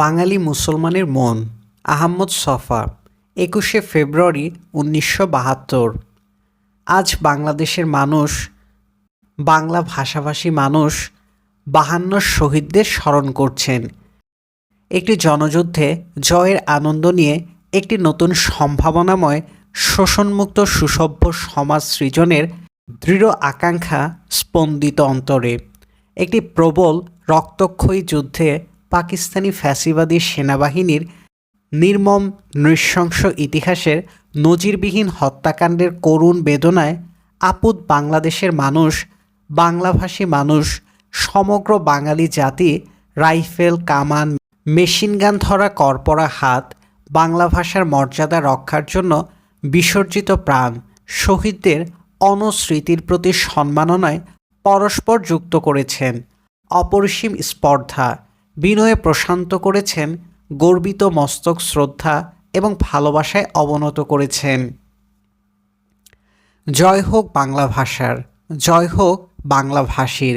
বাঙালি মুসলমানের মন, আহম্মদ ছফা একুশে ফেব্রুয়ারি উনিশশো বাহাত্তর। আজ বাংলাদেশের মানুষ, বাংলা ভাষাভাষী মানুষ বাহান্ন শহীদদের স্মরণ করছেন। একটি জনযুদ্ধে জয়ের আনন্দ নিয়ে একটি নতুন সম্ভাবনাময়, শোষণমুক্ত সুসভ্য সমাজ সৃজনের দৃঢ় আকাঙ্ক্ষা স্পন্দিত অন্তরে। একটি প্রবল রক্তক্ষয়ী যুদ্ধে পাকিস্তানি ফ্যাসিবাদী সেনাবাহিনীর নির্মম, নৃশংস ইতিহাসের নজিরবিহীন হত্যাকাণ্ডের করুণ বেদনায় আপুদ বাংলাদেশের মানুষ, বাংলাভাষী মানুষ, সমগ্র বাঙালি জাতি রাইফেল, কামান মেশিনগান ধরা করপরা হাত, বাংলা ভাষার মর্যাদা রক্ষার জন্য বিসর্জিত প্রাণ, শহীদদের অনস্মৃতির প্রতি সম্মাননায় পরস্পর যুক্ত করেছেন। অপরিসীম স্পর্ধা বিনয়ে প্রশান্ত করেছেন, গর্বিত মস্তক শ্রদ্ধা এবং ভালোবাসায় অবনত করেছেন। জয় হোক বাংলা ভাষার, জয় হোক বাংলা ভাষীর,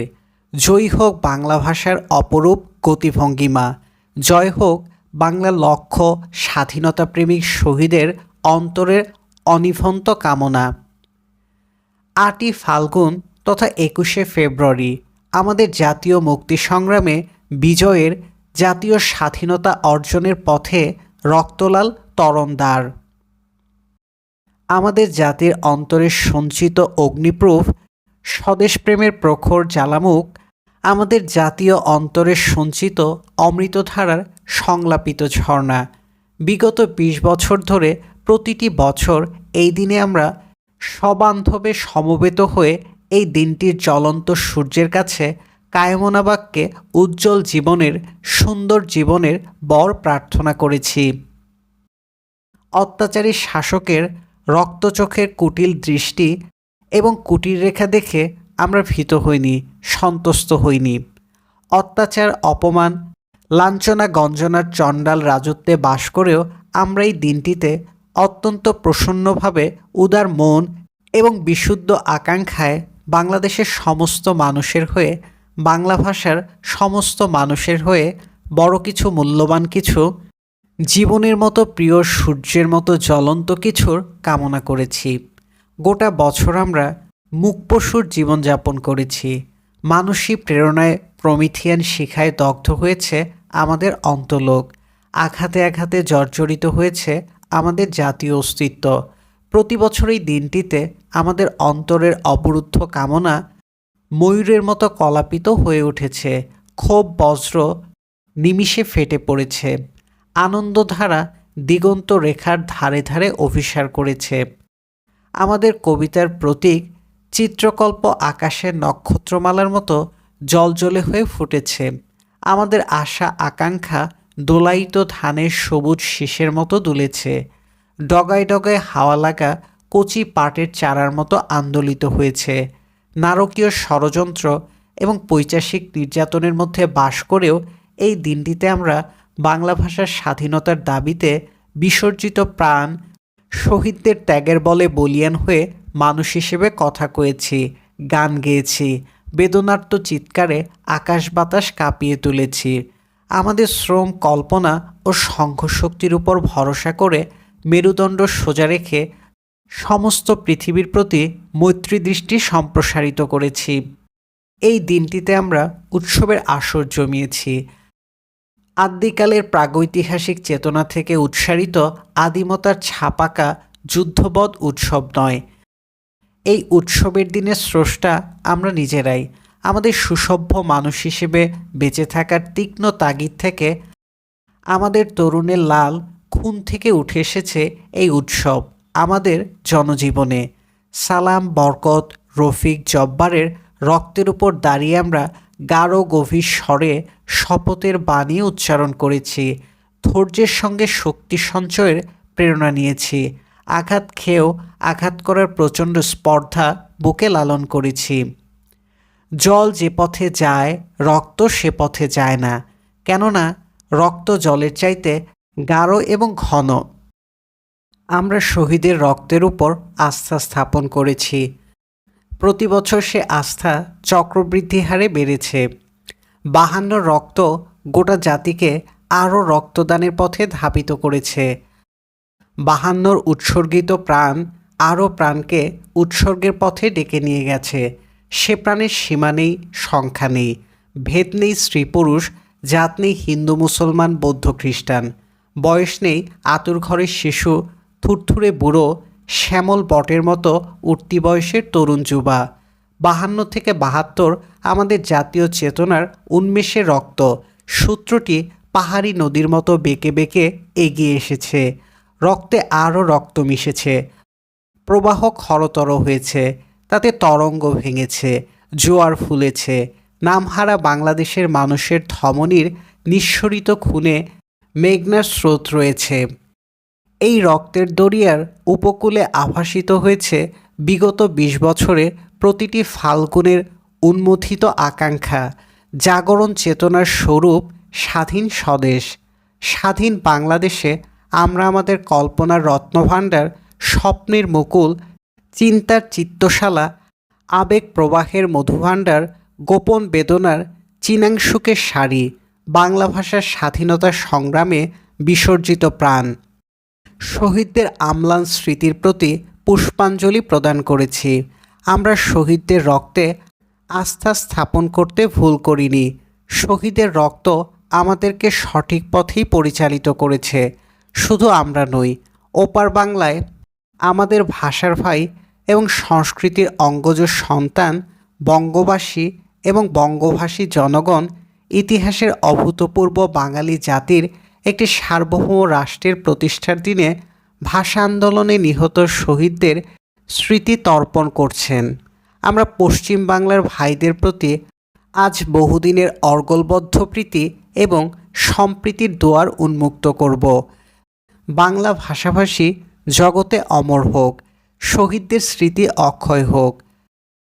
জয়ী হোক বাংলা ভাষার অপরূপ গতিভঙ্গিমা, জয় হোক বাংলা লক্ষ্য স্বাধীনতাপ্রেমিক শহীদের অন্তরের অনিভন্ত কামনা। আটই ফাল্গুন তথা একুশে ফেব্রুয়ারি আমাদের জাতীয় মুক্তি সংগ্রামে বিজয়ের জাতীয় স্বাধীনতা অর্জনের পথে রক্তলাল তরণদার। আমাদের জাতির অন্তরে সঞ্চিত অগ্নিপ্রুফ স্বদেশপ্রেমের প্রখর জ্বালামুখ, আমাদের জাতীয় অন্তরে সঞ্চিত অমৃতধারার সংলাপিত ঝর্ণা। বিগত বিশ বছর ধরে প্রতিটি বছর এই দিনে আমরা সবান্ধবে সমবেত হয়ে এই দিনটির জ্বলন্ত সূর্যের কাছে কায়মনা বাক্যে উজ্জ্বল জীবনের, সুন্দর জীবনের বর প্রার্থনা করেছি। অত্যাচারী শাসকের রক্তচোখের কুটিল দৃষ্টি এবং কুটির রেখা দেখে আমরা ভীত হইনি, সন্তুষ্ট হইনি। অত্যাচার, অপমান, লাঞ্ছনা, গঞ্জনার চণ্ডাল রাজত্বে বাস করেও আমরা এই দিনটিতে অত্যন্ত প্রসন্নভাবে উদার মন এবং বিশুদ্ধ আকাঙ্ক্ষায় বাংলাদেশের সমস্ত মানুষের হয়ে বাংলা ভাষার সমস্ত মানুষের হয়ে বড় কিছু মূল্যবান কিছু, জীবনের মতো প্রিয় সূর্যের মতো জ্বলন্ত কিছুর কামনা করেছি। গোটা বছর আমরা মুখপশুর জীবনযাপন করেছি। মানসী প্রেরণায় প্রমিথিয়ান শিখায় দগ্ধ হয়েছে আমাদের অন্তলোক। আঘাতে আঘাতে জর্জরিত হয়েছে আমাদের জাতীয় অস্তিত্ব। প্রতি বছর এই দিনটিতে আমাদের অন্তরের অবরুদ্ধ কামনা ময়ূরের মতো কলাপিত হয়ে উঠেছে। ক্ষোভ বজ্র নিমিষে ফেটে পড়েছে। আনন্দধারা দিগন্ত রেখার ধারে ধারে অভিসার করেছে। আমাদের কবিতার প্রতীক চিত্রকল্প আকাশের নক্ষত্রমালার মতো জলজলে হয়ে ফুটেছে। আমাদের আশা আকাঙ্ক্ষা দোলায়িত ধানের সবুজ শীষের মতো দুলেছে। ডগায় ডগায় হাওয়া লাগা কচি পাটের চারার মতো আন্দোলিত হয়েছে। নারকীয় ষড়যন্ত্র এবং পৈচাসিক নির্যাতনের মধ্যে বাস করেও এই দিনটিতে আমরা বাংলা ভাষার স্বাধীনতার দাবিতে বিসর্জিত প্রাণ, শহীদদের ত্যাগের বলে বলিয়ান হয়ে মানুষ হিসেবে কথা কয়েছি, গান গেয়েছি, বেদনার্ত চিৎকারে আকাশ বাতাস কাঁপিয়ে তুলেছি। আমাদের শ্রম কল্পনা ও সংঘশক্তির উপর ভরসা করে মেরুদণ্ড সোজা রেখে সমস্ত পৃথিবীর প্রতি মৈত্রী দৃষ্টি সম্প্রসারিত করেছি। এই দিনটিতে আমরা উৎসবের আসর জমিয়েছি। আদ্যিকালের প্রাগৈতিহাসিক চেতনা থেকে উৎসারিত আদিমতার ছাপাকা যুদ্ধবধ উৎসব নয়। এই উৎসবের দিনে স্রষ্টা আমরা নিজেরাই। আমাদের সুসভ্য মানুষ হিসেবে বেঁচে থাকার তীক্ষ্ণ তাগিদ থেকে আমাদের তরুণের লাল খুন থেকে উঠে এসেছে এই উৎসব। আমাদের জনজীবনে। সালাম, বরকত, রফিক জব্বারের রক্তের উপর দাঁড়িয়ে আমরা গাঢ়, গভীর স্বরে শপথের বাণী উচ্চারণ করেছি। ধৈর্যের সঙ্গে শক্তি সঞ্চয়ের প্রেরণা নিয়েছি। আঘাত খেয়েও আঘাত করার প্রচণ্ড স্পর্ধা বুকে লালন করেছি। জল যে পথে যায়, রক্ত সে পথে যায় না। কেননা, রক্ত জলের চাইতে গাঢ় এবং ঘন। আমরা শহীদের রক্তের উপর আস্থা স্থাপন করেছি। প্রতি বছর সে আস্থা চক্রবৃদ্ধি হারে বেড়েছে। বাহান্ন রক্ত গোটা জাতিকে আরও রক্তদানের পথে ধাবিত করেছে। বাহান্নর উৎসর্গিত প্রাণ আরও প্রাণকে উৎসর্গের পথে ডেকে নিয়ে গেছে। সে প্রাণের সীমা নেই, সংখ্যা নেই, ভেদ নেই স্ত্রী পুরুষ, জাত নেই হিন্দু মুসলমান, বৌদ্ধ খ্রিস্টান। বয়স নেই আতুর ঘরের শিশু থুরথুরে বুড়ো শ্যামল বটের মতো উঠতি বয়সের তরুণ যুবা। বাহান্ন থেকে বাহাত্তর আমাদের জাতীয় চেতনার উন্মেষের রক্ত। সূত্রটি পাহাড়ি নদীর মতো বেঁকে বেঁকে এগিয়ে এসেছে। রক্তে আরও রক্ত মিশেছে। প্রবাহ খরতর হয়েছে। তাতে তরঙ্গ ভেঙেছে। জোয়ার ফুলেছে। নামহারা বাংলাদেশের মানুষের ধমনীর নিঃসরিত খুনে মেঘনার স্রোত রয়েছে। এই রক্তের দরিয়ার উপকূলে আভাসিত হয়েছে বিগত বিশ বছরে প্রতিটি ফাল্গুনের উন্মথিত আকাঙ্ক্ষা, জাগরণ চেতনার স্বরূপ স্বাধীন স্বদেশ। স্বাধীন বাংলাদেশে আমরা আমাদের কল্পনার রত্নভাণ্ডার, স্বপ্নের মুকুল, চিন্তার চিত্তশালা, আবেগ প্রবাহের মধুভাণ্ডার, গোপন বেদনার চিনাংশুকের শাড়ি বাংলা ভাষার স্বাধীনতা সংগ্রামে বিসর্জিত প্রাণ। শহীদদের আমলান স্মৃতির প্রতি পুষ্পাঞ্জলি প্রদান করেছি। আমরা শহীদদের রক্তে আস্থা স্থাপন করতে ভুল করিনি। শহীদের রক্ত আমাদেরকে সঠিক পথেই পরিচালিত করেছে। শুধু আমরা নই, ওপার বাংলায় আমাদের ভাষার ভাই এবং সংস্কৃতির অঙ্গজ সন্তান, বঙ্গবাসী এবং বঙ্গভাষী জনগণ ইতিহাসের অভূতপূর্ব বাঙালি জাতির একটি সার্বভৌম রাষ্ট্রের প্রতিষ্ঠার দিনে ভাষা আন্দোলনে নিহত শহীদদের স্মৃতি তর্পণ করছেন। আমরা পশ্চিম বাংলার ভাইদের প্রতি আজ বহুদিনের অর্গলবদ্ধ প্রীতি এবং সম্প্রীতির দুয়ার উন্মুক্ত করব। বাংলা ভাষাভাষী জগতে অমর হোক, শহীদদের স্মৃতি অক্ষয় হোক,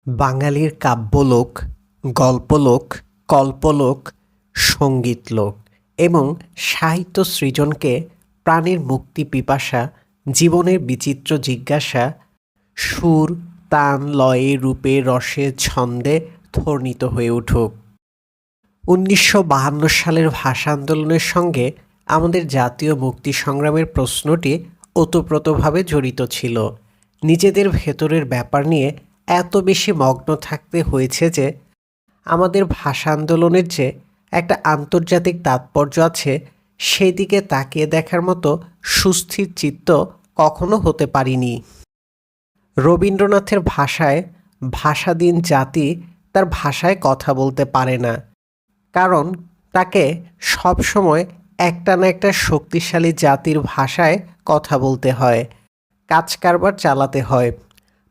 বাঙালির কাব্যলোক, গল্পলোক, কল্পলোক, সঙ্গীতলোক। এবং সাহিত্য সৃজনকে প্রাণের মুক্তি পিপাসা, জীবনের বিচিত্র জিজ্ঞাসা, সুর, তান, লয়ে, রূপে, রসে, ছন্দে ধ্বনিত হয়ে উঠুক। উনিশশো বাহান্ন সালের ভাষা আন্দোলনের সঙ্গে আমাদের জাতীয় মুক্তি সংগ্রামের প্রশ্নটি ওতপ্রোতভাবে জড়িত ছিল। নিজেদের ভেতরের ব্যাপার নিয়ে এত বেশি মগ্ন থাকতে হয়েছে যে, আমাদের ভাষা আন্দোলনের যে আন্তর্জাতিক তাৎপর্য আছে সেই দিকে তাকিয়ে দেখার মতো সুস্থির চিত্ত কখনো হতে পারিনি। রবীন্দ্রনাথের ভাষায় ভাষাধীন জাতি তার ভাষায় কথা বলতে পারে না, কারণ তাকে সবসময় একটা না একটা শক্তিশালী জাতির ভাষায় কথা বলতে হয়, কাজ কারবার চালাতে হয়,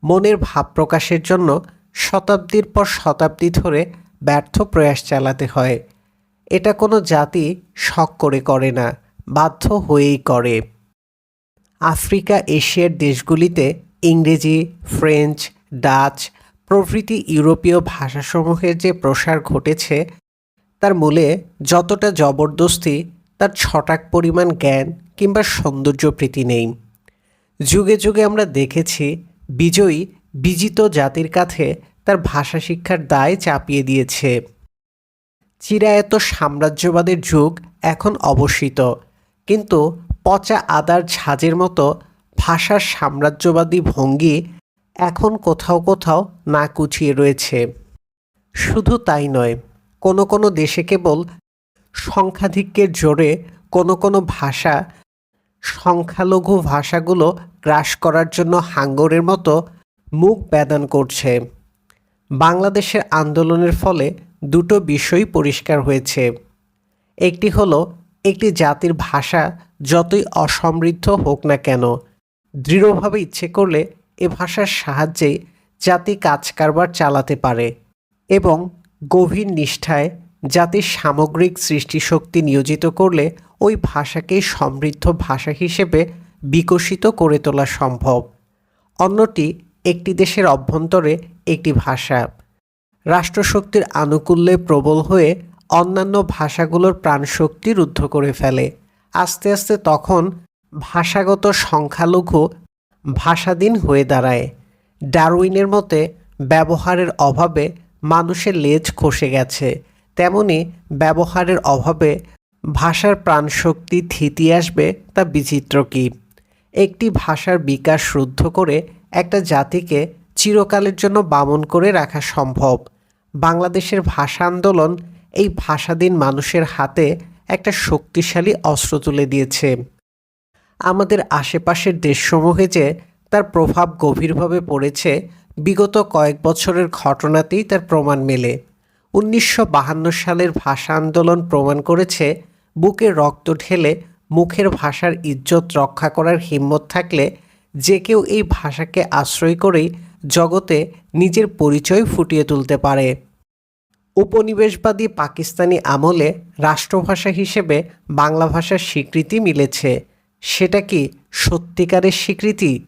মনের ভাব প্রকাশের জন্য শতাব্দীর পর শতাব্দী ধরে ব্যর্থ প্রয়াস চালাতে হয়। এটা কোনো জাতি শখ করে করে না, বাধ্য হয়েই করে। আফ্রিকা, এশিয়ার দেশগুলিতে ইংরেজি, ফ্রেঞ্চ, ডাচ প্রভৃতি ইউরোপীয় ভাষাসমূহের যে প্রসার ঘটেছে, তার মূলে যতটা জবরদস্তি, তার ছটাক পরিমাণ জ্ঞান কিংবা সৌন্দর্যপ্রীতি নেই। যুগে যুগে আমরা দেখেছি, বিজয়ী, বিজিত জাতির কাছে তার ভাষা শিক্ষার দায় চাপিয়ে দিয়েছে। চিরায়ত সাম্রাজ্যবাদের যুগ এখন অবসিত কিন্তু পচা আদার ঝাঁজের মতো ভাষার সাম্রাজ্যবাদী ভঙ্গি এখন কোথাও কোথাও না কুচিয়ে রয়েছে। শুধু তাই নয়, কোনো কোনো দেশে কেবল সংখ্যাধিক্যের জোরে কোনো কোনো ভাষা, সংখ্যালঘু ভাষাগুলো গ্রাস করার জন্য হাঙ্গরের মতো মুখ বেদান করছে। বাংলাদেশের আন্দোলনের ফলে দুটো বিষয় পরিষ্কার হয়েছে। একটি হলো, একটি জাতির ভাষা যতই অসমৃদ্ধ হোক না কেন, দৃঢ়ভাবে ইচ্ছে করলে এ ভাষার সাহায্যেই জাতি কাজ কারবার চালাতে পারে এবং গভীর নিষ্ঠায় জাতির সামগ্রিক সৃষ্টিশক্তি নিয়োজিত করলে ওই ভাষাকেই সমৃদ্ধ ভাষা হিসেবে বিকশিত করে তোলা সম্ভব। অন্যটি একটি দেশের অভ্যন্তরে একটি ভাষা। রাষ্ট্রশক্তির আনুকূল্যে প্রবল হয়ে অন্যান্য ভাষাগুলোর প্রাণশক্তি রুদ্ধ করে ফেলে। আস্তে আস্তে তখন ভাষাগত সংখ্যালঘু ভাষাধীন হয়ে দাঁড়ায়। ডারউইনের মতে, ব্যবহারের অভাবে মানুষের লেজ খসে গেছে। তেমনি ব্যবহারের অভাবে ভাষার প্রাণশক্তি থিতি আসবে তা বিচিত্র কি। একটি ভাষার বিকাশ রুদ্ধ করে একটা জাতিকে চিরকালের জন্য বামন করে রাখা সম্ভব। বাংলাদেশের ভাষা আন্দোলন এই ভাষাধীন মানুষের হাতে একটা শক্তিশালী অস্ত্র তুলে দিয়েছে। আমাদের আশেপাশের দেশসমূহে যে তার প্রভাব গভীরভাবে পড়েছে, বিগত কয়েক বছরের ঘটনাতেই তার প্রমাণ মেলে। উনিশশো সালের ভাষা আন্দোলন প্রমাণ করেছে, বুকে রক্ত ঢেলে মুখের ভাষার ইজ্জত রক্ষা করার হিম্মত থাকলে যে কেউ এই ভাষাকে আশ্রয় করেই জগতে নিজের পরিচয় ফুটিয়ে তুলতে পারে। উপনিবেশবাদী পাকিস্তানি আমলে রাষ্ট্রভাষা হিসেবে বাংলা ভাষার স্বীকৃতি মিলেছে। সেটা কি সত্যিকারের স্বীকৃতি?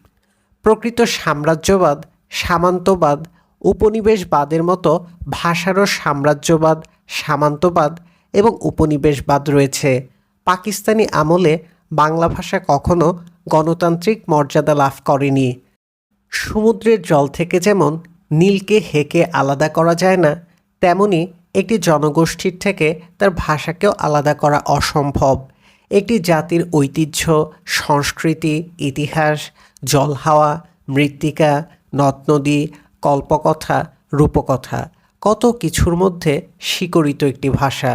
প্রকৃত সাম্রাজ্যবাদ, সামান্তবাদ, উপনিবেশবাদের মতো ভাষারও সাম্রাজ্যবাদ, সামান্তবাদ এবং উপনিবেশবাদ রয়েছে। পাকিস্তানি আমলে বাংলা ভাষা কখনো গণতান্ত্রিক মর্যাদা লাভ করেনি। সমুদ্রের জল থেকে যেমন নীলকে হেকে আলাদা করা যায় না তেমনি একটি জনগোষ্ঠীর থেকে তার ভাষাকেও আলাদা করা অসম্ভব। একটি জাতির ঐতিহ্য, সংস্কৃতি, ইতিহাস জলহাওয়া মৃত্তিকা, নদ নদী, কল্পকথা, রূপকথা, কত কিছুর মধ্যে শিকড়িত একটি ভাষা।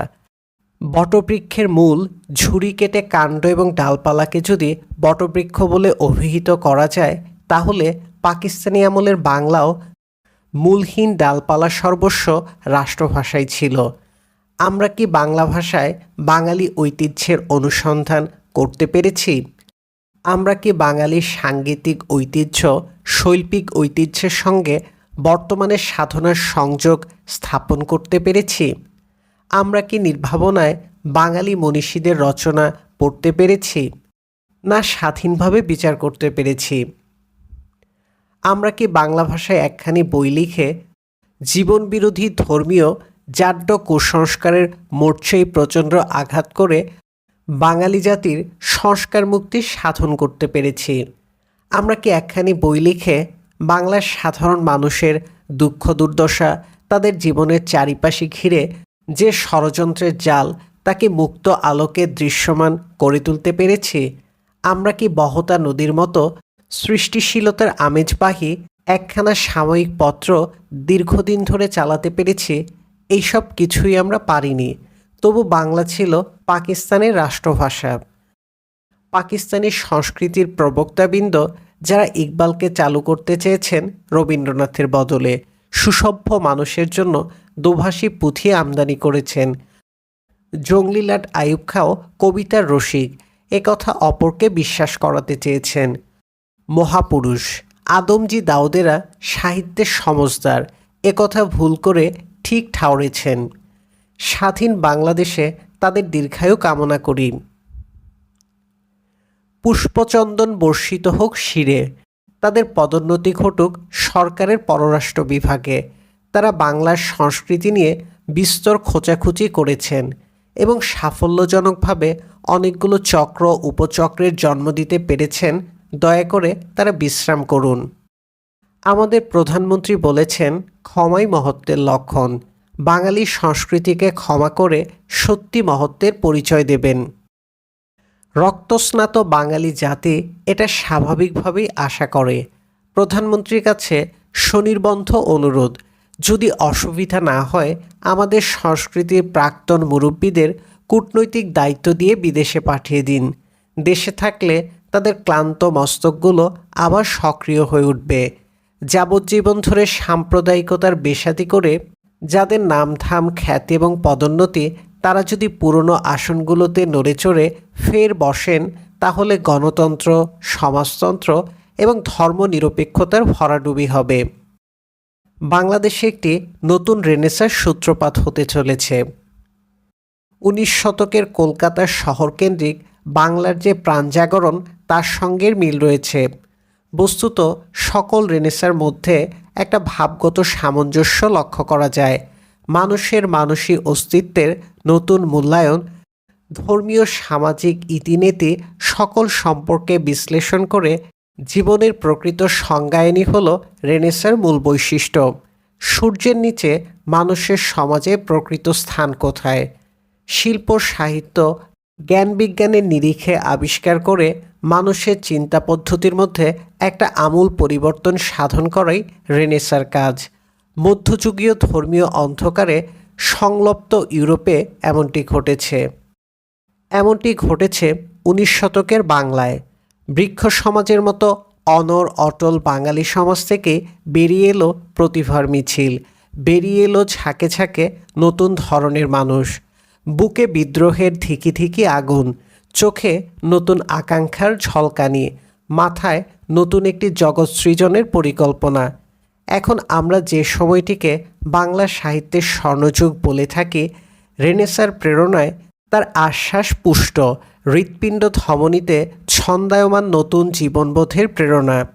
বটবৃক্ষের মূল ঝুড়ি কেটে কাণ্ড এবং ডালপালাকে যদি বটবৃক্ষ বলে অভিহিত করা যায়, তাহলে পাকিস্তানি আমলের বাংলাও মূলহীন ডালপালা সর্বস্ব রাষ্ট্রভাষাই ছিল। আমরা কি বাংলা ভাষায় বাঙালি ঐতিহ্যের অনুসন্ধান করতে পেরেছি? আমরা কি বাঙালির সাংগীতিক ঐতিহ্য, শৈল্পিক ঐতিহ্যের সঙ্গে বর্তমানে সাধনার সংযোগ স্থাপন করতে পেরেছি? আমরা কি নির্ভাবনায় বাঙালি মনীষীদের রচনা পড়তে পেরেছি? না স্বাধীনভাবে বিচার করতে পেরেছি? আমরা কি বাংলা ভাষায় একখানি বই লিখে জীবনবিরোধী ধর্মীয় জাড্য কুসংস্কারের মোর্চেই প্রচণ্ড আঘাত করে বাঙালি জাতির সংস্কার মুক্তি সাধন করতে পেরেছি? আমরা কি একখানি বই লিখে বাংলার সাধারণ মানুষের দুঃখ দুর্দশা, তাদের জীবনের চারিপাশে ঘিরে যে ষড়যন্ত্রের জাল তাকে মুক্ত আলোকে দৃশ্যমান করে তুলতে পেরেছি? আমরা কি বহতা নদীর মতো সৃষ্টিশীলতার আমেজবাহী একখানা সাময়িক পত্র দীর্ঘদিন ধরে চালাতে পেরেছি, এইসব কিছুই আমরা পারিনি। তবু বাংলা ছিল পাকিস্তানের রাষ্ট্রভাষা। পাকিস্তানি সংস্কৃতির প্রবক্তাবৃন্দ যারা ইকবালকে চালু করতে চেয়েছেন রবীন্দ্রনাথের বদলে, সুসভ্য মানুষের জন্য দোভাষী পুঁথি আমদানি করেছেন। জঙ্গলিলাট আয়ুব খাও কবিতার রসিক একথা অপরকে বিশ্বাস করাতে চেয়েছেন। মহাপুরুষ আদমজি দাউদেরা সাহিত্যের সমজদার একথা ভুল করে ঠিক ঠাউরেছেন স্বাধীন বাংলাদেশে তাদের দীর্ঘায়ু কামনা করি। পুষ্পচন্দন বর্ষিত হোক শিরে, তাদের পদোন্নতি ঘটুক সরকারের পররাষ্ট্র বিভাগে। তারা বাংলার সংস্কৃতি নিয়ে বিস্তর খোঁচাখুচি করেছেন এবং সাফল্যজনকভাবে অনেকগুলো চক্র উপচক্রের জন্ম দিতে পেরেছেন দয়া করে তারা বিশ্রাম করুন। আমাদের প্রধানমন্ত্রী বলেছেন, ক্ষমাই মহত্বের লক্ষণ। বাঙালি সংস্কৃতিকে ক্ষমা করে সত্যি মহত্বের পরিচয় দেবেন। রক্তস্নাত বাঙালি জাতি এটা স্বাভাবিকভাবেই আশা করে। প্রধানমন্ত্রীর কাছে স্বনির্বন্ধ অনুরোধ, যদি অসুবিধা না হয় আমাদের সংস্কৃতির প্রাক্তন মুরব্বীদের কূটনৈতিক দায়িত্ব দিয়ে বিদেশে পাঠিয়ে দিন। দেশে থাকলে তাদের ক্লান্ত মস্তকগুলো আবার সক্রিয় হয়ে উঠবে। যাবজ্জীবন ধরে সাম্প্রদায়িকতার বেসাতি করে যাদের নামধাম, খ্যাতি এবং পদোন্নতি তারা যদি পুরনো আসনগুলোতে নড়ে চড়ে ফের বসেন, তাহলে গণতন্ত্র, সমাজতন্ত্র এবং ধর্মনিরপেক্ষতার ভরাডুবি হবে। বাংলাদেশে একটি নতুন রেনেসার সূত্রপাত হতে চলেছে। উনিশ শতকের কলকাতার শহরকেন্দ্রিক বাংলার যে প্রাণজাগরণ তার সঙ্গের মিল রয়েছে। বস্তুত, সকল রেনেসার মধ্যে একটা ভাবগত সামঞ্জস্য লক্ষ্য করা যায়। মানুষের মানসিক অস্তিত্বের নতুন মূল্যায়ন, ধর্মীয় সামাজিক ইতিনীতি সকল সম্পর্কে বিশ্লেষণ করে জীবনের প্রকৃত সংজ্ঞায়নই হল রেনেসার মূল বৈশিষ্ট্য। সূর্যের নিচে মানুষের সমাজে প্রকৃত স্থান কোথায়? শিল্প, সাহিত্য, জ্ঞান বিজ্ঞানের নিরিখে আবিষ্কার করে মানুষের চিন্তা পদ্ধতির মধ্যে একটা আমূল পরিবর্তন সাধন করাই রেনেসার কাজ। মধ্যযুগীয় ধর্মীয় অন্ধকারে সংলপ্ত ইউরোপে এমনটি ঘটেছে। এমনটি ঘটেছে উনিশ শতকের বাংলায়। বৃক্ষ সমাজের মতো অনর অটল বাঙালি সমাজ থেকে বেরিয়ে এলো প্রতিভার মিছিল। বেরিয়ে এলো ঝাঁকে ঝাঁকে নতুন ধরনের মানুষ। বুকে বিদ্রোহের ধিকি ধিকি আগুন। চোখে নতুন আকাঙ্ক্ষার ঝলকানি মাথায় নতুন একটি জগৎ সৃজনের পরিকল্পনা। এখন আমরা যে সময়টিকে বাংলা সাহিত্যের স্বর্ণযুগ বলে থাকি, রেনেসার প্রেরণায় তার আশ্বাস পুষ্ট, হৃৎপিণ্ড ধমনীতে ছন্দায়মান নতুন জীবনবোধের প্রেরণা।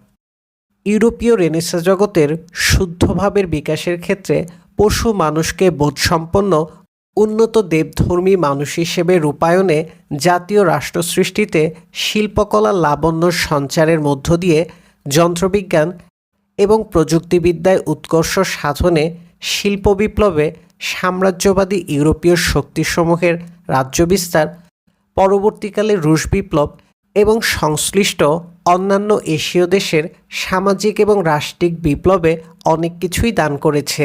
ইউরোপীয় রেনেসা জগতের শুদ্ধভাবের বিকাশের ক্ষেত্রে পশু মানুষকে বোধসম্পন্ন উন্নত দেবধর্মী মানুষ হিসেবে রূপায়ণে জাতীয় রাষ্ট্র সৃষ্টিতে শিল্পকলা লাবণ্য সঞ্চারের মধ্য দিয়ে যন্ত্রবিজ্ঞান এবং প্রযুক্তিবিদ্যায় উৎকর্ষ সাধনে শিল্প বিপ্লবে সাম্রাজ্যবাদী ইউরোপীয় শক্তিসমূহের রাজ্য বিস্তার পরবর্তীকালে রুশ বিপ্লব এবং সংশ্লিষ্ট অন্যান্য এশীয় দেশের সামাজিক এবং রাষ্ট্রিক বিপ্লবে অনেক কিছুই দান করেছে।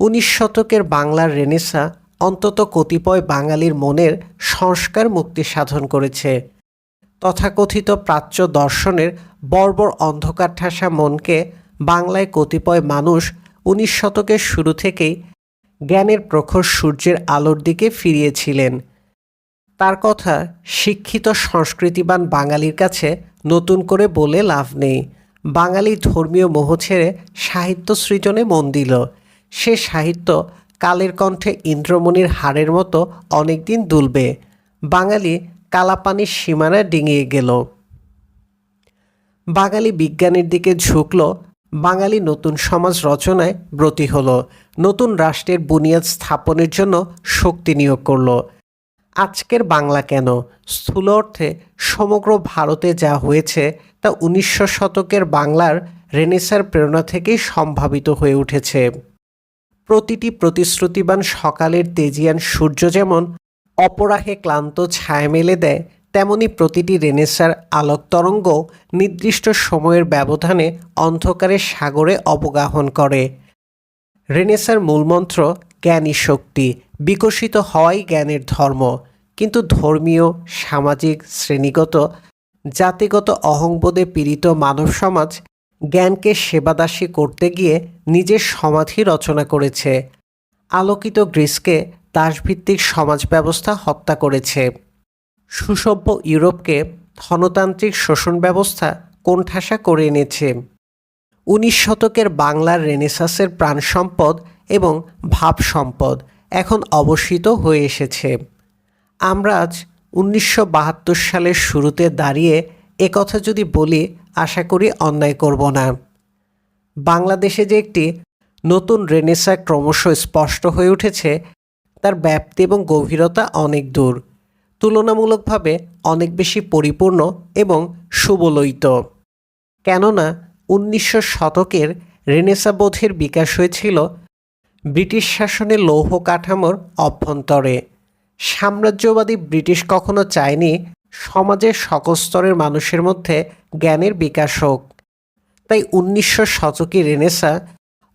উনিশ শতকের বাংলার রেনেসা অন্তত কতিপয় বাঙালির মনের সংস্কার মুক্তি সাধন করেছে। তথাকথিত প্রাচ্য দর্শনের বর্বর অন্ধকার ঠাসা মনকে বাংলায় কতিপয় মানুষ উনিশ শতকের শুরু থেকেই জ্ঞানের প্রখর সূর্যের আলোর দিকে ফিরিয়েছিলেন। তার কথা শিক্ষিত সংস্কৃতিবান বাঙালির কাছে নতুন করে বলে লাভ নেই। বাঙালি ধর্মীয় মোহ ছেড়ে সাহিত্য সৃজনে মন দিল। সে সাহিত্য কালের কণ্ঠে ইন্দ্রমণির হাড়ের মতো অনেকদিন দুলবে। বাঙালি কালাপানির সীমানা ডিঙিয়ে গেল। বাঙালি বিজ্ঞানের দিকে ঝুঁকল, বাঙালি নতুন সমাজ রচনায় ব্রতী হল, নতুন রাষ্ট্রের বুনিয়াদ স্থাপনের জন্য শক্তি নিয়োগ করল। আজকের বাংলা কেন? স্থূল অর্থে সমগ্র ভারতে যা হয়েছে তা উনিশশো শতকের বাংলার রেনেসার প্রেরণা থেকেই সম্ভাবিত হয়ে উঠেছে। প্রতিটি প্রতিশ্রুতিবান সকালের তেজিয়ান সূর্য যেমন অপরাহে ক্লান্ত ছায়া মেলে দেয়, তেমনি প্রতিটি রেনেসার আলোক তরঙ্গ নির্দিষ্ট সময়ের ব্যবধানে অন্ধকারের সাগরে অবগাহন করে। রেনেসার মূলমন্ত্র জ্ঞানী শক্তি, বিকশিত হওয়াই জ্ঞানের ধর্ম। কিন্তু ধর্মীয়, সামাজিক, শ্রেণীগত, জাতিগত অহংবোধে পীড়িত মানব সমাজ জ্ঞানকে সেবাদাসী করতে গিয়ে নিজের সমাধি রচনা করেছে। আলোকিত গ্রিসকে দাসভিত্তিক সমাজ ব্যবস্থা হত্যা করেছে। সুসভ্য ইউরোপকে ধনতান্ত্রিক শোষণ ব্যবস্থা কোণঠাসা করে এনেছে। উনিশ শতকের বাংলার রেনেসাসের প্রাণ সম্পদ এবং ভাব সম্পদ এখন অবস্থিত হয়ে এসেছে। আমরা আজ উনিশশো বাহাত্তর সালের শুরুতে দাঁড়িয়ে একথা যদি বলি আশা করি অন্যায় করব না। বাংলাদেশে যে একটি নতুন রেনেসা ক্রমশ স্পষ্ট হয়ে উঠেছে, তার ব্যাপ্তি এবং গভীরতা অনেক দূর, তুলনামূলকভাবে অনেক বেশি পরিপূর্ণ এবং সুবলয়িত। কেননা, উনিশশো শতকের রেনেসা বোধের বিকাশ হয়েছিল ব্রিটিশ শাসনে লৌহ কাঠামোর অভ্যন্তরে। সাম্রাজ্যবাদী ব্রিটিশ কখনো চায়নি সমাজের সকল স্তরের মানুষের মধ্যে জ্ঞানের বিকাশ হোক। তাই উনিশশো শতকে রেনেসা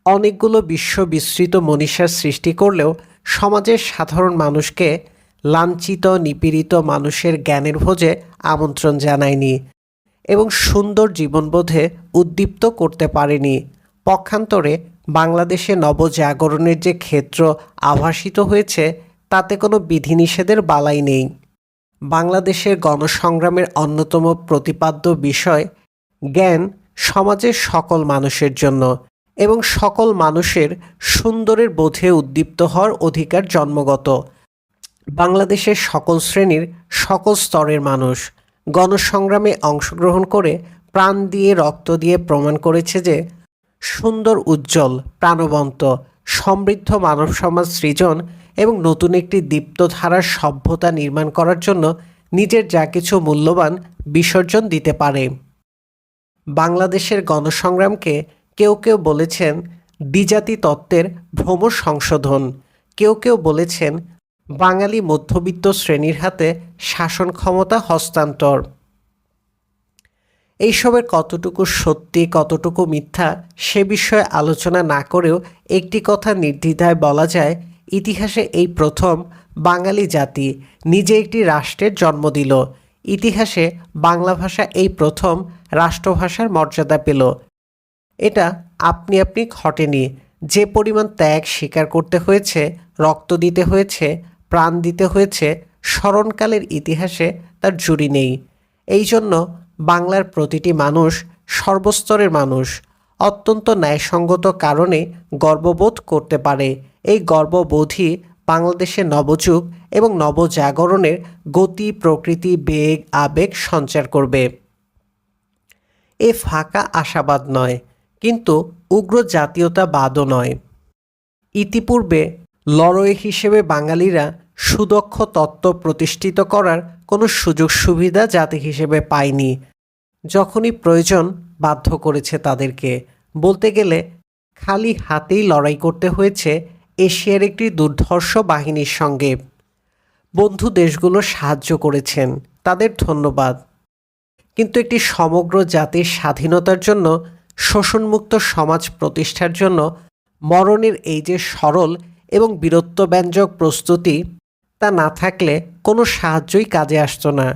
অনেকগুলো বিশ্ব বিস্তৃত মনীষার সৃষ্টি করলেও সমাজের সাধারণ মানুষকে লাঞ্ছিত, নিপীড়িত মানুষের জ্ঞানের ভোজে আমন্ত্রণ জানায়নি এবং সুন্দর জীবনবোধে উদ্দীপ্ত করতে পারেনি। পক্ষান্তরে বাংলাদেশে নবজাগরণের যে ক্ষেত্র আভাসিত হয়েছে, তাতে কোনো বিধিনিষেধের বালাই নেই। বাংলাদেশের গণসংগ্রামের অন্যতম প্রতিপাদ্য বিষয় জ্ঞান সমাজের সকল মানুষের জন্য এবং সকল মানুষের সুন্দরের বোধে উদ্দীপ্ত হওয়ার অধিকার জন্মগত। বাংলাদেশের সকল শ্রেণির সকল স্তরের মানুষ গণসংগ্রামে অংশগ্রহণ করে প্রাণ দিয়ে রক্ত দিয়ে প্রমাণ করেছে যে সুন্দর, উজ্জ্বল, প্রাণবন্ত, সমৃদ্ধ মানব সমাজ সৃজন এবং নতুন একটি দীপ্তধারার সভ্যতা নির্মাণ করার জন্য নিজের যা কিছু মূল্যবান বিসর্জন দিতে পারে। বাংলাদেশের গণসংগ্রামকে কেউ কেউ বলেছেন দ্বিজাতি তত্ত্বের ভ্রম সংশোধন। কেউ কেউ বলেছেন বাঙালি মধ্যবিত্ত শ্রেণির হাতে শাসন ক্ষমতা হস্তান্তর। এইসবের কতটুকু সত্যি, কতটুকু মিথ্যা সে বিষয়ে আলোচনা না করেও একটি কথা নির্দ্বিধায় বলা যায় ইতিহাসে এই প্রথম বাঙালি জাতি নিজে একটি রাষ্ট্রের জন্ম দিল। ইতিহাসে বাংলা ভাষা এই প্রথম রাষ্ট্রভাষার মর্যাদা পেল। এটা আপনি আপনি ঘটেনি। যে পরিমাণ ত্যাগ স্বীকার করতে হয়েছে, রক্ত দিতে হয়েছে, প্রাণ দিতে হয়েছে, স্মরণকালের ইতিহাসে তার জুড়ি নেই। এই জন্য বাংলার প্রতিটি মানুষ সর্বস্তরের মানুষ। অত্যন্ত ন্যায়সঙ্গত কারণে গর্ববোধ করতে পারে। এই গর্ববোধই বাংলাদেশের নবযুগ এবং নবজাগরণের গতি, প্রকৃতি, বেগ, আবেগ সঞ্চার করবে। এ ফাঁকা আশাবাদ নয়, কিন্তু উগ্র জাতীয়তাবাদও নয়। ইতিপূর্বে লড়াই হিসেবে বাঙালিরা সুদক্ষ তত্ত্ব প্রতিষ্ঠিত করার কোনো সুযোগ সুবিধা জাতি হিসেবে পায়নি। যখনই প্রয়োজন বাধ্য করেছে তাদেরকে। বলতে গেলে খালি হাতেই লড়াই করতে হয়েছে এশিয়ার একটি দুর্ধর্ষ বাহিনীর সঙ্গে। বন্ধু দেশগুলো সাহায্য করেছেন, তাদের ধন্যবাদ। কিন্তু একটি সমগ্র জাতির স্বাধীনতার জন্য, শোষণমুক্ত সমাজ প্রতিষ্ঠার জন্য, মরণের এই যে সরল এবং বীরত্বব্যঞ্জক প্রস্তুতি, তা না থাকলে কোনো সাহায্যই কাজে আসতো না।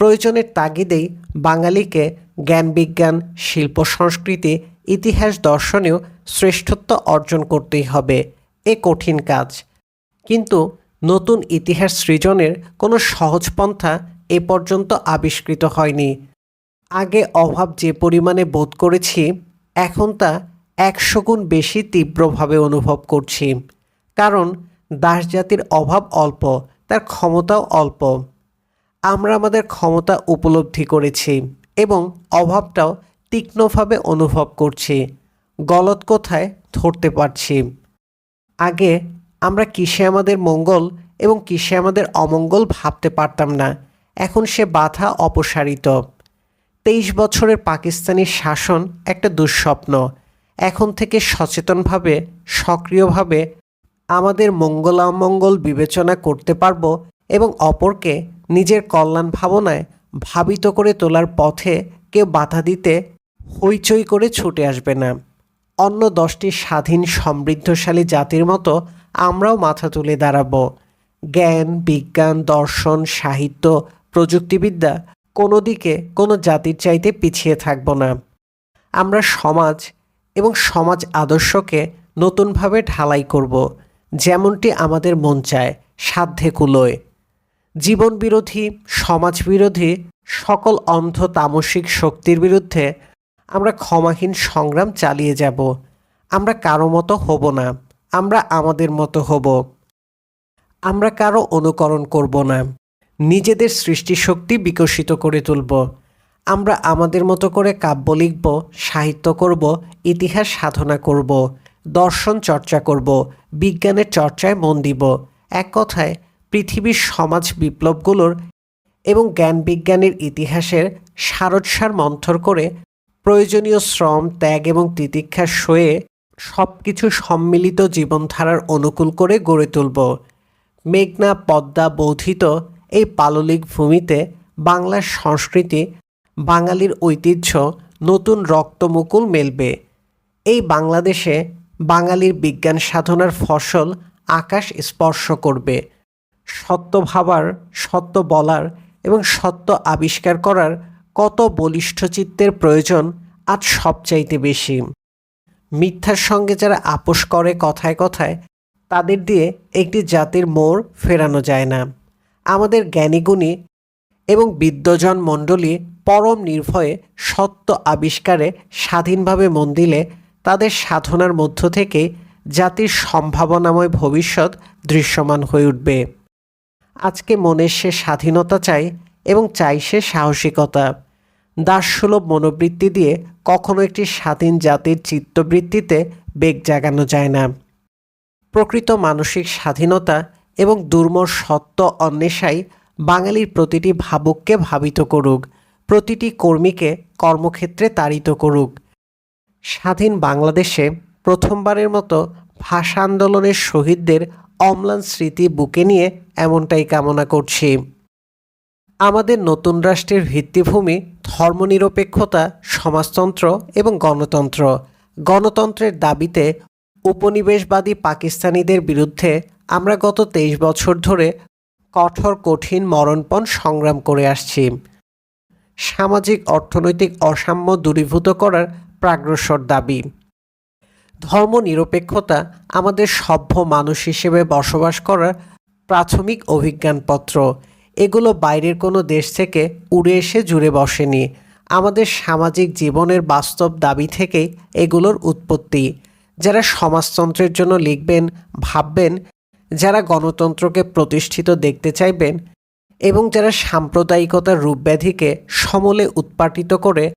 প্রয়োজনের তাগিদেই বাঙালিকে জ্ঞান বিজ্ঞান, শিল্প সংস্কৃতি, ইতিহাস দর্শনেও শ্রেষ্ঠত্ব অর্জন করতেই হবে। এ কঠিন কাজ। কিন্তু নতুন ইতিহাস সৃজনের কোনো সহজ পন্থা এ পর্যন্ত আবিষ্কৃত হয়নি। আগে অভাব যে পরিমাণে বোধ করেছি, এখন তা একশো গুণ বেশি তীব্রভাবে অনুভব করছি। কারণ দাসজাতির অভাব অল্প, তার ক্ষমতাও অল্প। আমরা আমাদের ক্ষমতা উপলব্ধি করেছি এবং অভাবটাও তীক্ষ্ণভাবে অনুভব করছি। গলত কোথায় ধরতে পারছি। আগে আমরা কিসে আমাদের মঙ্গল এবং কিসে আমাদের অমঙ্গল ভাবতে পারতাম না। এখন সে বাধা অপসারিত। তেইশ বছরের পাকিস্তানি শাসন একটা দুঃস্বপ্ন। এখন থেকে সচেতনভাবে, সক্রিয়ভাবে আমাদের মঙ্গলামঙ্গল বিবেচনা করতে পারব এবং অপরকে নিজের কল্যাণ ভাবনায় ভাবিত করে তোলার পথে কেউ বাধা দিতে হইচই করে ছুটে আসবে না। অন্য দশটি স্বাধীন সমৃদ্ধশালী জাতির মতো আমরাও মাথা তুলে দাঁড়াবো। জ্ঞান, বিজ্ঞান, দর্শন, সাহিত্য, প্রযুক্তিবিদ্যা, কোনো দিকে কোনো জাতির চাইতে পিছিয়ে থাকব না। আমরা সমাজ এবং সমাজ আদর্শকে নতুনভাবে ঢালাই করব, যেমনটি আমাদের মন চায়, সাধ্যে কুলোয়। জীবন বিরোধী সমাজ বিরোধী সকল অন্ধ তামসিক শক্তির বিরুদ্ধে আমরা ক্ষমাহীন সংগ্রাম চালিয়ে যাব। আমরা কারও মতো হব না। আমরা আমাদের মতো হব। আমরা কারও অনুকরণ করব না। নিজেদের সৃষ্টিশক্তি বিকশিত করে তুলব। আমরা আমাদের মতো করে কাব্য লিখব, সাহিত্য করব, ইতিহাস সাধনা করব, দর্শন চর্চা করব, বিজ্ঞানের চর্চায় মন দিব। এক কথায়, পৃথিবীর সমাজ বিপ্লবগুলোর এবং জ্ঞান বিজ্ঞানের ইতিহাসের সারোৎসার মন্থর করে প্রয়োজনীয় শ্রম, ত্যাগ এবং তিতিক্ষা সয়ে সব কিছু সম্মিলিত জীবনধারার অনুকূল করে গড়ে তুলব। মেঘনা পদ্মা বৌধিত এই পাললিক ভূমিতে বাংলার সংস্কৃতি, বাঙালির ঐতিহ্য, নতুন রক্তমুকুল মেলবে। এই বাংলাদেশে বাঙালির বিজ্ঞান সাধনার ফসল আকাশ স্পর্শ করবে। সত্য ভাবার, সত্য বলার এবং সত্য আবিষ্কার করার কত বলিষ্ঠ চিত্তের প্রয়োজন আজ সবচাইতে বেশি। মিথ্যার সঙ্গে যারা আপোষ করে কথায় কথায়, তাদের দিয়ে একটি জাতির মোড় ফেরানো যায় না। আমাদের জ্ঞানীগুণী এবং বিদ্যজন মণ্ডলী পরম নির্ভয়ে সত্য আবিষ্কারে স্বাধীনভাবে মন দিলে তাদের সাধনার মধ্য থেকে জাতির সম্ভাবনাময় ভবিষ্যৎ দৃশ্যমান হয়ে উঠবে। আজকে মনের সে স্বাধীনতা চাই এবং চাই সে সাহসিকতা। দাসসুলভ মনোবৃত্তি দিয়ে কখনো একটি স্বাধীন জাতির চিত্তবৃত্তিতে বেগ জাগানো যায় না। প্রকৃত মানসিক স্বাধীনতা এবং দুর্মর সত্য অন্বেষাই বাঙালির প্রতিটি ভাবুককে ভাবিত করুক, প্রতিটি কর্মীকে কর্মক্ষেত্রে তাড়িত করুক। স্বাধীন বাংলাদেশে প্রথমবারের মতো ভাষা আন্দোলনের শহীদদের অম্লান স্মৃতি বুকে নিয়ে এমনটাই কামনা করছি। আমাদের নতুন রাষ্ট্রের ভিত্তিভূমি ধর্মনিরপেক্ষতা, সমাজতন্ত্র এবং গণতন্ত্র। গণতন্ত্রের দাবিতে উপনিবেশবাদী পাকিস্তানিদের বিরুদ্ধে আমরা গত তেইশ বছর ধরে কঠোর, কঠিন মরণপণ সংগ্রাম করে আসছি। সামাজিক, অর্থনৈতিক অসাম্য দূরীভূত করার প্রাগ্রসর দাবি। ধর্মনিরপেক্ষতা আমাদের সভ্য মানুষ হিসেবে বসবাস করার প্রাথমিক অভিজ্ঞানপত্র। এগুলো বাইরের কোনো দেশ থেকে উড়ে এসে জুড়ে বসেনি। আমাদের সামাজিক জীবনের বাস্তব দাবি থেকেই এগুলোর উৎপত্তি। যারা সমাজতন্ত্রের জন্য লিখবেন, ভাববেন, যারা গণতন্ত্রকে প্রতিষ্ঠিত দেখতে চাইবেন এবং যারা সাম্প্রদায়িকতার রূপব্যাধিকে সমলে উৎপাটিত করে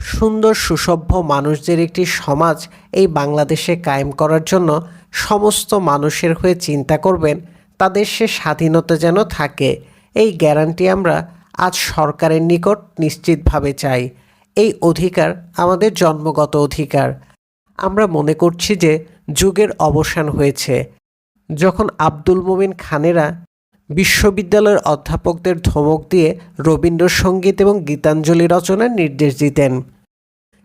সুন্দর সুসভ্য মানুষদের একটি সমাজ এই বাংলাদেশে কায়েম করার জন্য সমস্ত মানুষের হয়ে চিন্তা করবেন, তাদের সে স্বাধীনতা যেন থাকে। এই গ্যারান্টি আমরা আজ সরকারের নিকট নিশ্চিতভাবে চাই। এই অধিকার আমাদের জন্মগত অধিকার। আমরা মনে করছি যে যুগের অবসান হয়েছে। যখন আব্দুল মোমিন খানেরা বিশ্ববিদ্যালয়ের অধ্যাপকদের ধমক দিয়ে রবীন্দ্রসঙ্গীত এবং গীতাঞ্জলি রচনার নির্দেশ দিতেন,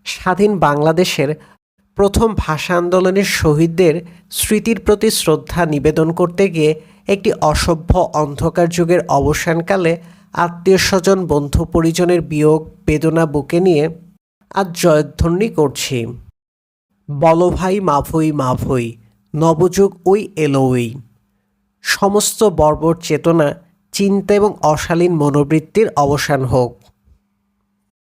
স্বাধীন বাংলাদেশের প্রথম ভাষা আন্দোলনের শহীদদের স্মৃতির প্রতি শ্রদ্ধা নিবেদন করতে গিয়ে একটি অসভ্য অন্ধকার যুগের অবসানকালে আত্মীয় স্বজন, বন্ধু পরিজনের বিয়োগ, বেদনা বুকে নিয়ে আজ জয়ধ্বনি করছি। বলভাই মাভই মাভই নবযুগ ওই এলো ওই সমস্ত বর্বর চেতনা, চিন্তা এবং অশালীন মনোবৃত্তির অবসান হোক।